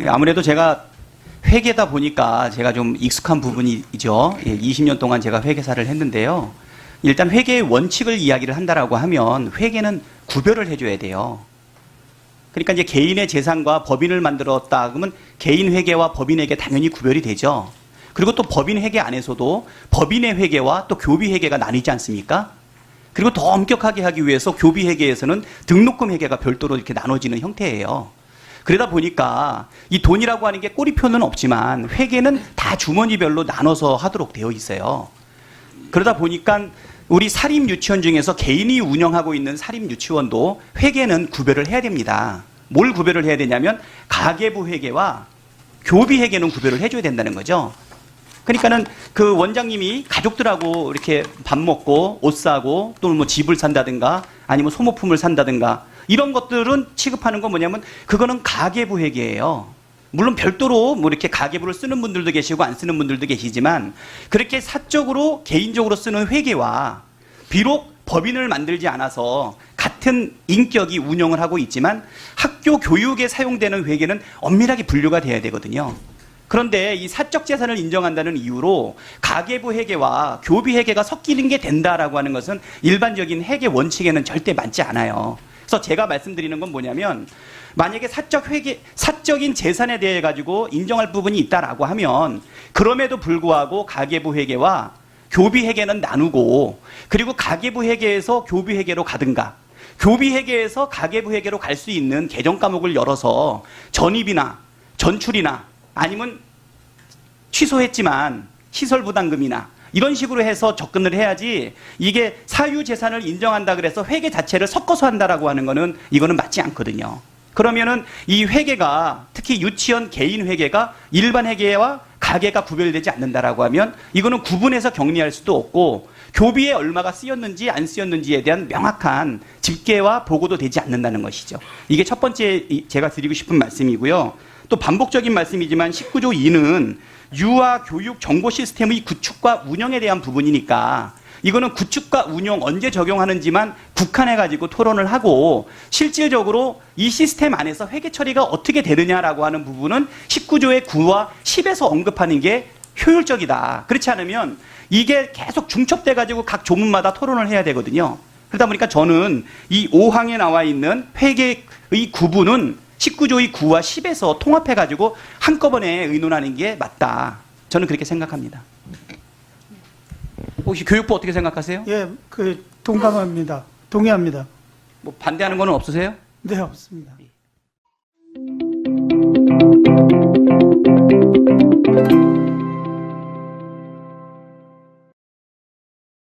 예, 아무래도 제가 회계다 보니까 제가 좀 익숙한 부분이죠. 예, 20년 동안 제가 회계사를 했는데요. 일단 회계의 원칙을 이야기를 한다라고 하면 회계는 구별을 해줘야 돼요. 그러니까 이제 개인의 재산과 법인을 만들었다 그러면 개인 회계와 법인 회계 당연히 구별이 되죠. 그리고 또 법인 회계 안에서도 법인의 회계와 또 교비 회계가 나뉘지 않습니까? 그리고 더 엄격하게 하기 위해서 교비 회계에서는 등록금 회계가 별도로 이렇게 나눠지는 형태예요. 그러다 보니까 이 돈이라고 하는 게 꼬리표는 없지만 회계는 다 주머니별로 나눠서 하도록 되어 있어요. 그러다 보니까 우리 사립 유치원 중에서 개인이 운영하고 있는 사립 유치원도 회계는 구별을 해야 됩니다. 뭘 구별을 해야 되냐면 가계부 회계와 교비 회계는 구별을 해줘야 된다는 거죠. 그러니까는 그 원장님이 가족들하고 이렇게 밥 먹고 옷 사고 또는 뭐 집을 산다든가 아니면 소모품을 산다든가 이런 것들은 취급하는 건 뭐냐면 그거는 가계부 회계예요. 물론 별도로 뭐 이렇게 가계부를 쓰는 분들도 계시고 안 쓰는 분들도 계시지만 그렇게 사적으로 개인적으로 쓰는 회계와 비록 법인을 만들지 않아서 같은 인격이 운영을 하고 있지만 학교 교육에 사용되는 회계는 엄밀하게 분류가 돼야 되거든요. 그런데 이 사적 재산을 인정한다는 이유로 가계부 회계와 교비 회계가 섞이는 게 된다라고 하는 것은 일반적인 회계 원칙에는 절대 맞지 않아요. 그래서 제가 말씀드리는 건 뭐냐면 만약에 사적 회계 사적인 재산에 대해 가지고 인정할 부분이 있다라고 하면 그럼에도 불구하고 가계부 회계와 교비 회계는 나누고 그리고 가계부 회계에서 교비 회계로 가든가. 교비 회계에서 가계부 회계로 갈 수 있는 개정 과목을 열어서 전입이나 전출이나 아니면 취소했지만 시설 부담금이나 이런 식으로 해서 접근을 해야지 이게 사유 재산을 인정한다 그래서 회계 자체를 섞어서 한다라고 하는 거는 이거는 맞지 않거든요. 그러면은 이 회계가 특히 유치원 개인 회계가 일반 회계와 가계가 구별되지 않는다라고 하면 이거는 구분해서 격리할 수도 없고 교비에 얼마가 쓰였는지 안 쓰였는지에 대한 명확한 집계와 보고도 되지 않는다는 것이죠. 이게 첫 번째 이- 제가 드리고 싶은 말씀이고요. 또 반복적인 말씀이지만 19조 2는 유아 교육 정보 시스템의 구축과 운영에 대한 부분이니까 이거는 구축과 운영 언제 적용하는지만 국한해 가지고 토론을 하고 실질적으로 이 시스템 안에서 회계 처리가 어떻게 되느냐라고 하는 부분은 19조의 9와 10에서 언급하는 게 효율적이다. 그렇지 않으면 이게 계속 중첩돼 가지고 각 조문마다 토론을 해야 되거든요. 그러다 보니까 저는 이 5항에 나와 있는 회계의 구분은 19조의 9와 10에서 통합해 가지고 한꺼번에 의논하는 게 맞다. 저는 그렇게 생각합니다. 혹시 교육부 어떻게 생각하세요? 예, 그 동감합니다. 동의합니다. 뭐 반대하는 거는 없으세요? 네, 없습니다.